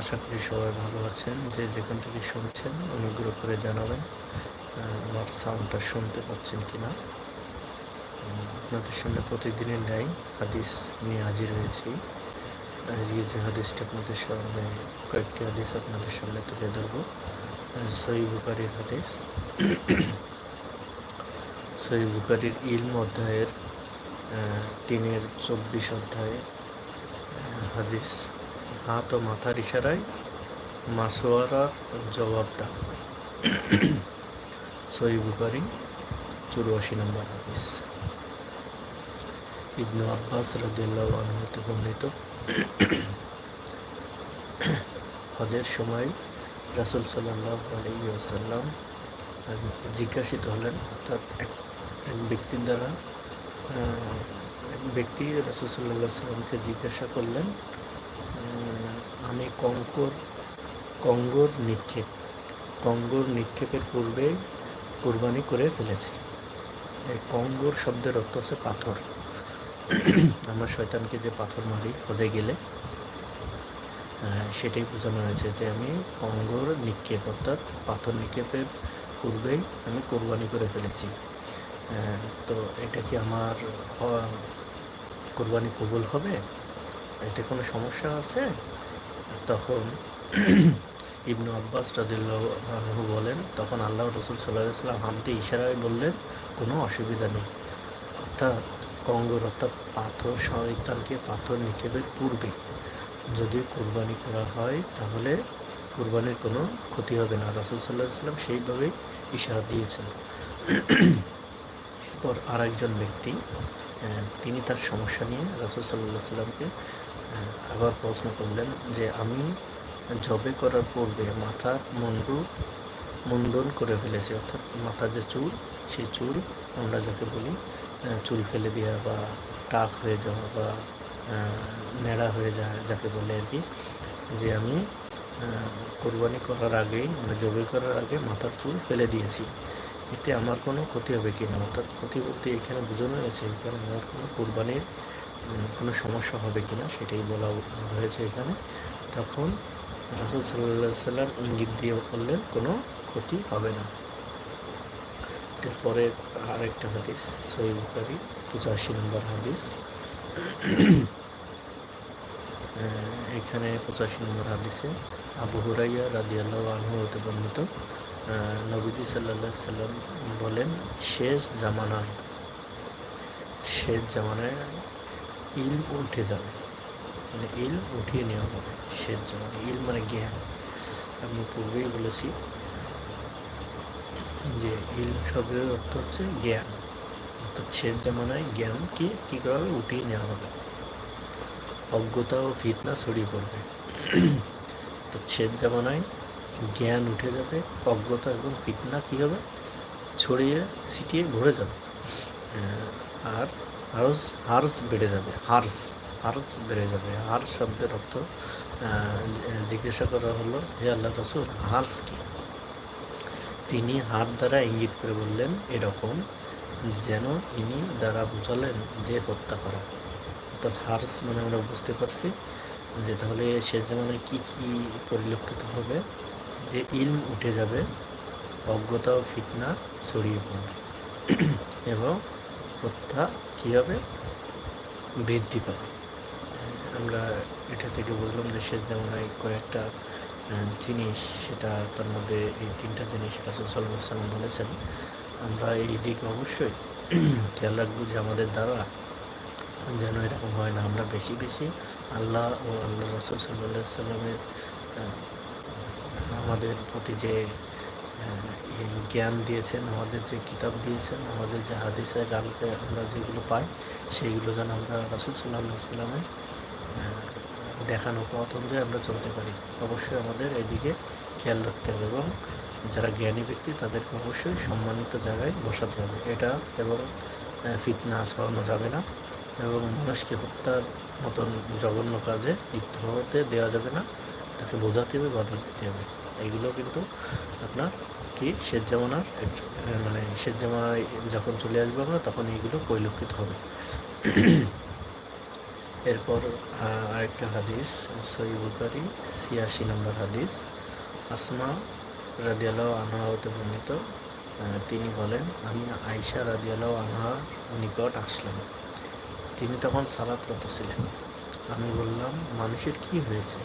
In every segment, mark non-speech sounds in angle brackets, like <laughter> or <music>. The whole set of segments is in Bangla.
আশা করি সবাই ভালো আছেন, যে যেখান থেকে শুনছেন অনুগ্রহ করে জানাবেন আমার সাউন্ডটা শুনতে পাচ্ছেন কি না আপনাদের সামনে প্রতিদিনের ন্যায় হাদিস নিয়ে হাজির হয়েছি। আজকে যে হাদিসটা আপনাদের সামনে, কয়েকটি হাদিস আপনাদের সামনে তুলে ধরবো। সই বুকারির হাদিস। <coughs> সই বুকারির ইলম অধ্যায়ের তিনের চব্বিশ অধ্যায়ে হাদিস। হাত ও মাথার ইশারায় মাসোয়ারার জবাব দাও সই বুকারি চুরাশি নম্বর হাদিস। ইবনু আব্বাস রাদিয়াল্লাহু আনহু হতে বর্ণিত, হজের সময় রাসুল সাল্লাল্লাহু আলাইহি ওয়াসাল্লাম জিজ্ঞাসিত হলেন, অর্থাৎ এক এক ব্যক্তির দ্বারা এক ব্যক্তি রাসূল সাল্লাল্লাহু সাল্লামকে জিজ্ঞাসা করলেন কঙ্কর, কঙ্গর নিক্ষেপ। কঙ্গর নিক্ষেপের পূর্বে কোরবানি করে ফেলেছি। কঙ্গর শব্দের অর্থ হচ্ছে পাথর। আমরা শয়তানকে যে পাথর মারি, হজে গেলে সেটাই বোঝানো হয়েছে যে আমি কঙ্গর নিক্ষেপ, অর্থাৎ পাথর নিক্ষেপের পূর্বেই আমি কোরবানি করে ফেলেছি। তো এটা কি আমার কোরবানি কবুল হবে? এতে কোনো সমস্যা আছে? তখন ইবনু আব্বাস রাদিল্লাহু বলেন, তখন আল্লাহ রসুল সাল্লাহ সাল্লাম দিয়ে ইশারায় বললেন, কোনো অসুবিধা নেই। অর্থাৎ কঙ্গর, অর্থাৎ পাথর, শয়তানকে পাথর নিক্ষেপের পূর্বে যদি কোরবানি করা হয়, তাহলে কোরবানির কোনো ক্ষতি হবে না। রাসুল সাল্লাহ সাল্লাম সেইভাবেই ইশারা দিয়েছেন। এরপর আর একজন ব্যক্তি তিনি তার সমস্যা নিয়ে রাসুল সাল্লাহ সাল্লামকে আবার প্রশ্ন করলেন যে আমি জবে করার পূর্বে মাথার মুন্ডু মুন্ডন করে ফেলেছি, অর্থাৎ মাথার যে চুল, সেই চুল আমরা যাকে বলি চুল ফেলে দেওয়া বা টাক হয়ে যাওয়া বা ন্যাড়া হয়ে যাওয়া যাকে বলে আর কি, যে আমি কোরবানি করার আগেই মানে জবে করার আগে মাথার চুল ফেলে দিয়েছি। এতে আমার কোনো ক্ষতি হবে কি না? অর্থাৎ ক্ষতি বলতে এখানে বোঝানো হয়েছে, এখানে আমার কোনো কোরবানির কোনো সমস্যা হবে কি না সেটাই বলা হয়েছে এখানে। তখন রাসুল সাল্লাহ সাল্লাম ইঙ্গিত দিয়ে বললেন, কোনো ক্ষতি হবে না। এরপরে আরেকটা হাদিস সহি পঁচাশি নম্বর হাদিস। এখানে পঁচাশি নম্বর হাদিসে আবু হুরাইয়া রাদি আল্লাহ আনহু হতে বর্ণিত নবীজি সাল্লাহ সাল্লাম বলেন, শেষ জামানায় শেষ জামানায় ইল উঠে যাবে। মানে ইল উঠিয়ে নেওয়া হবে শেষ জামানায় ইল মানে জ্ঞান। আমি পূর্বেই বলেছি যে ইল শব্দের অর্থ হচ্ছে জ্ঞান। অর্থাৎ শেষ জামানায় জ্ঞানকে কী করা হবে? উঠিয়ে নেওয়া হবে। অজ্ঞতা ও ফিতনা ছড়িয়ে পড়বে। তো শেষ জামানায় জ্ঞান উঠে যাবে, অজ্ঞতা এবং ফিতনা কী হবে? ছড়িয়ে ছিটিয়ে ভরে যাবে। আর হার্স হার্স বেড়ে যাবে, হার্স হার্স বেড়ে যাবে। হার্স শব্দের অর্থ জিজ্ঞাসা করা হলো, হে আল্লাহ রসুল, হার্স কি? তিনি হাত দ্বারা ইঙ্গিত করে বললেন, এরকম যেন ইনি দ্বারা বুঝালেন যে হত্যা করা। অর্থাৎ হার্স মানে আমরা বুঝতে পারছি যে তাহলে সে জামানে কি কি পরিলক্ষিত হবে, যে ইলম উঠে যাবে, অজ্ঞতা ও ফিতনা ছড়িয়ে পড়বে। এবং হত্যা কী হবে বৃদ্ধি পাবে? আমরা এটা থেকে বুঝলাম যে শেষ জামানায় কয়েকটা জিনিস, সেটা তার মধ্যে এই তিনটা জিনিস রাসুল সাল্লাহ সাল্লাম বলেছেন। আমরা এই দিকে অবশ্যই <clears throat> খেয়াল রাখব যে আমাদের দ্বারা যেন এরকম হয় না। আমরা বেশি বেশি আল্লাহ ও আল্লাহ রসুল সাল্লাহ সাল্লামের আমাদের প্রতি যে জ্ঞান দিয়েছেন, আমাদের যে কিতাব দিয়েছেন, আমাদের যে হাদিসের আলোকে আমরা যেগুলো পাই, সেইগুলো যেন আমরা রাসুল সাল্লাহ সাল্লামের দেখানো পথ অনুযায়ী আমরা চলতে পারি। অবশ্যই আমাদের এদিকে খেয়াল রাখতে হবে এবং যারা জ্ঞানী ব্যক্তি তাদেরকে অবশ্যই সম্মানিত জায়গায় বসাতে হবে। এটা এবং ফিতনা ছড়ানো যাবে না এবং মানুষকে হত্যার মতন জঘন্য কাজে লিপ্ত হতে দেওয়া যাবে না। তাকে বোঝাতে হবে, বাধা দিতে হবে। এইগুলো কিন্তু আপনার কি, শেষ জামানার মানে শেষ জামানায় যখন চলে আসব আমরা, তখন এইগুলো পরিলক্ষিত হবে। এরপর আরেকটা হাদিস সহি বুখারি, ছিয়াশি নম্বর হাদিস। আসমা রাদিয়াল্লাহু আনহা হতে বর্ণিত তিনি বলেন, আমি আয়সা রাদিয়াল্লাহু আনহা নিকট আসলাম। তিনি তখন সালাতরত ছিলেন। আমি বললাম, মানুষের কি হয়েছে?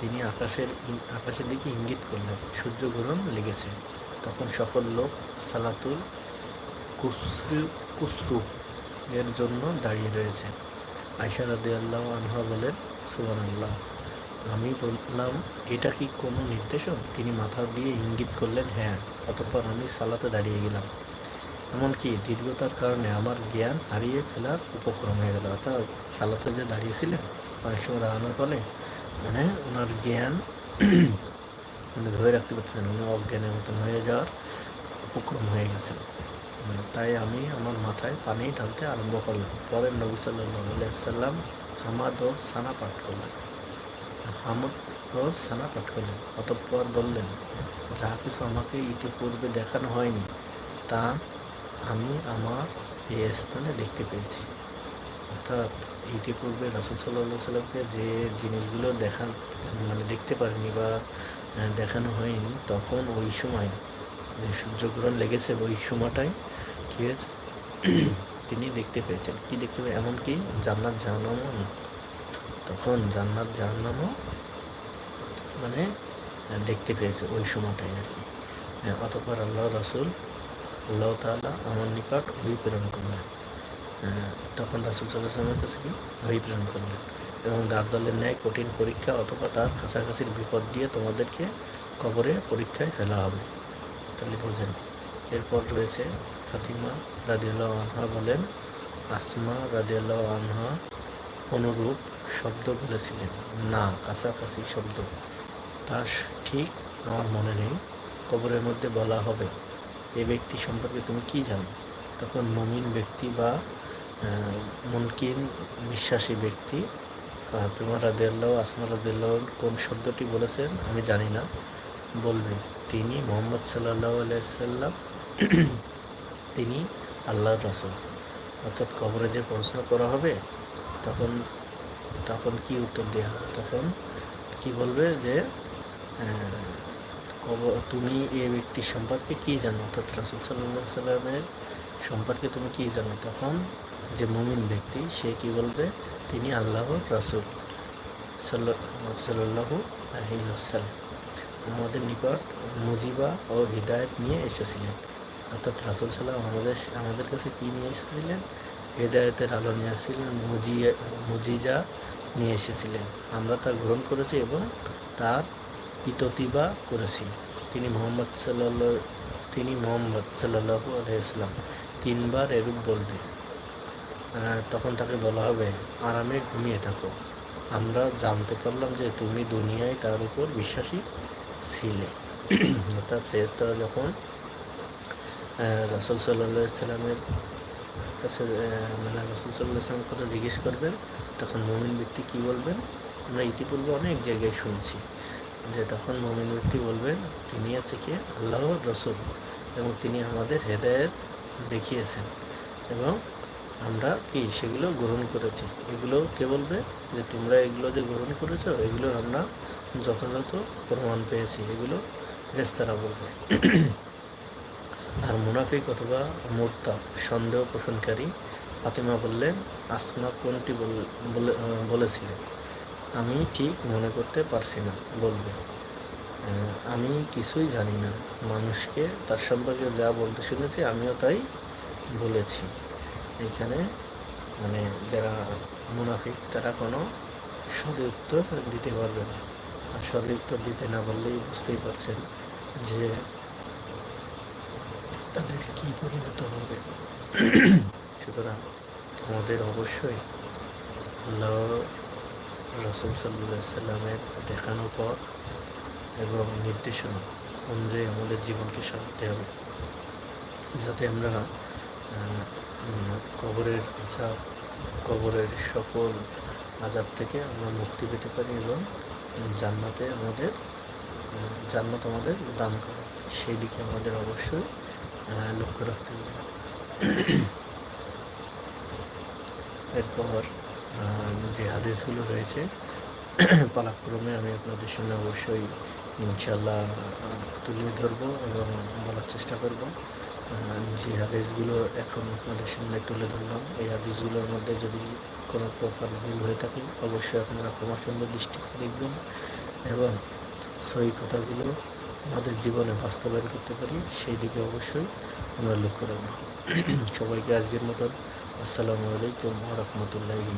তিনি আকাশের আকাশের দিকে ইঙ্গিত করলেন। সূর্যগ্রহণ লেগেছে। তখন সকল লোক সালাতুল কুসরু কুসরু এর জন্য দাঁড়িয়ে রয়েছে। আয়সা রাদিয়াল্লাহু আনহা বলেন, সুবহানাল্লাহ, আমি বললাম, এটা কি কোনো নির্দেশন তিনি মাথা দিয়ে ইঙ্গিত করলেন হ্যাঁ অতঃপর আমি সালাতে দাঁড়িয়ে গেলাম। এমনকি দীর্ঘতার কারণে আমার জ্ঞান হারিয়ে ফেলার উপক্রম হয়ে গেল। অর্থাৎ সালাতে যে দাঁড়িয়েছিলেন, অনেক সময় দাঁড়ানোর ফলে মানে ওনার জ্ঞান উনি ধরে রাখতে পারতেছেন উনি অজ্ঞানের মতন হয়ে যাওয়ার উপক্রম হয়ে গেছেন মানে তাই আমি আমার মাথায় পানি ঢালতে আরম্ভ করলাম। পরে নবী সাল্লাম হামাদ ও সানা পাঠ করলেন। হামদ ও সানা পাঠ করলেন। অতঃপর বললেন, যা কিছু আমাকে ইতিপূর্বে দেখানো হয়নি, তা আমি আমার এই স্থানে দেখতে পেয়েছি। অর্থাৎ ইতিপূর্বে রাসুল সাল্লাহ সাল্লামকে যে জিনিসগুলো দেখান মানে দেখতে পারেনি বা দেখানো হয়নি, তখন ওই সময়, যে সূর্যগ্রহণ লেগেছে ওই সময়টাই কী হয়েছে? <clears throat> তিনি দেখতে পেয়েছেন। কি দেখতে পেয়ে এমনকি জান্নাত জাহান্নামও। তখন জান্নাত জাহান্নামও মানে দেখতে পেয়েছে ওই সময়টাই আর কি। অতঃপর আল্লাহ রাসুল আল্লাহ তাআলা আমার নিকট ওই প্রেরণ করলেন। তখন রাসুল সাল্লাহামের কাছে কি? ওই প্রেরণ করলেন এবং দার্জালের ন্যায় কঠিন পরীক্ষা অথবা তার কাছাকাছির বিপদ দিয়ে তোমাদেরকে কবরে পরীক্ষায় ফেলা হবে। তাহলে বোঝেন এরপর রয়েছে ফাতিমা রাদিয়াল্লাহু আনহা বলেন, আসমা রাদিয়াল্লাহু আনহা অনুরূপ শব্দ বলেছিলেন। না, কাছাকাছি শব্দ। তা ঠিক আমার মনে নেই। কবরের মধ্যে বলা হবে, এ ব্যক্তি সম্পর্কে তুমি কি জানো? তখন মমিন ব্যক্তি বা মুনকিন বিশ্বাসী ব্যক্তি, ফাতেমা রাদিয়াল্লাহু আসমা রাদিয়াল্লাহু কোন শব্দটি বলেছেন আমি জানি না। বলবেন, তিনি মোহাম্মদ সাল্লাহ আলাইসাল্লাম তিনি আল্লাহর রসুল। অর্থাৎ কবরে যে প্রশ্ন করা হবে, তখন তখন কি উত্তর দেওয়া হবে? তখন কি বলবে যে কবর, তুমি এই ব্যক্তির সম্পর্কে কি জানো? অর্থাৎ রাসুল সাল্লাহ সাল্লামের সম্পর্কে তুমি কি জানো? তখন যে মুমিন ব্যক্তি, সে কি বলবে? তিনি আল্লাহর রাসুল সাল্লাহু আলহিহাসাল্লাম আমাদের নিকট মুজিবা ও হৃদায়ত নিয়ে এসেছিলেন। অর্থাৎ রাসুল সাল্লাম আমাদের আমাদের কাছে কি নিয়ে এসেছিলেন? হৃদায়তের আলো নিয়ে এসেছিলেন মুজিয়া মুজিজা নিয়ে এসেছিলেন। আমরা তা গ্রহণ করেছি এবং তার ইততিবা করেছি। তিনি মোহাম্মদ সাল্লাহ তিনি মোহাম্মদ সাল্লাহু আলাইসলাম তিনবার এরূপ বলবে। তখন তাকে বলা হবে, আরামে ঘুমিয়ে থাকো। আমরা জানতে পারলাম যে তুমি দুনিয়ায় তার উপর বিশ্বাসী ছিলে। অর্থাৎ ফেরেশতারা যখন রাসুল সাল্লাহ সাল্লামের কাছে মানে রসুল সাল্লাহ সাল্লামের কথা জিজ্ঞেস করবেন, তখন মমিন ব্যক্তি কি বলবেন? আমরা ইতিপূর্বে অনেক জায়গায় শুনছি যে তখন মমিন ব্যক্তি বলবেন, তিনি আছে কি? আল্লাহর রসুল। এবং তিনি আমাদের হেদায়েত দেখিয়েছেন। এবং আমরা কি সেগুলো গ্রহণ করেছি? এগুলো কে বলবে? যে তোমরা এগুলো যে গ্রহণ করেছ এগুলোর আমরা যথাযথ প্রমাণ পেয়েছি। এগুলো রেস্তারা বলবে। আর মুনাফিক অথবা মোরতাব সন্দেহ পোষণকারী ফাতিমা বললেন আসমা কোনটি বল- বলে আহ, বলেছিলেন আমি ঠিক মনে করতে পারছি না বলবে। আমি কিছুই জানি না। মানুষকে তার সম্পর্কে যা বলতে শুনেছি আমিও তাই বলেছি। এখানে মানে যারা মুনাফিক, তারা কোনো সদয় উত্তর দিতে পারবে না। আর উত্তর দিতে না পারলেই বুঝতেই পারছেন যে তাদের কি পরিণত হবে। সুতরাং আমাদের অবশ্যই আল্লাহ রসুল সাল্লাহ সাল্লামের দেখানো পথ এবং নির্দেশনা অনুযায়ী আমাদের জীবনকে সাজাতে হবে। যাতে আমরা কবরের আজাব কবরের সকল আজাব থেকে আমরা মুক্তি পেতে পারি এবং জান্নাতে আমাদের জান্নাত আমাদের দান করে। সেই দিকে আমাদের অবশ্যই লক্ষ্য রাখতে হবে। এরপর যে হাদিসগুলো রয়েছে, পালাক্রমে আমি আপনাদের সামনে অবশ্যই ইনশাল্লাহ তুলে ধরবো এবং বলার চেষ্টা করব। যে হাদিসগুলো এখন আপনাদের সামনে তুলে ধরলাম, এই হাদিসগুলোর মধ্যে যদি কোনো প্রকার ভুল হয়ে থাকে, অবশ্যই আপনারা ক্ষমা সুন্দর দৃষ্টিতে দেখবেন এবং সই কথাগুলো আমাদের জীবনে বাস্তবায়ন করতে পারি। সেই দিকে অবশ্যই আমরা লক্ষ্য রাখব। <clears throat> সবাইকে আজকের মতন আসসালামু আলাইকুম রহমতুল্লাহি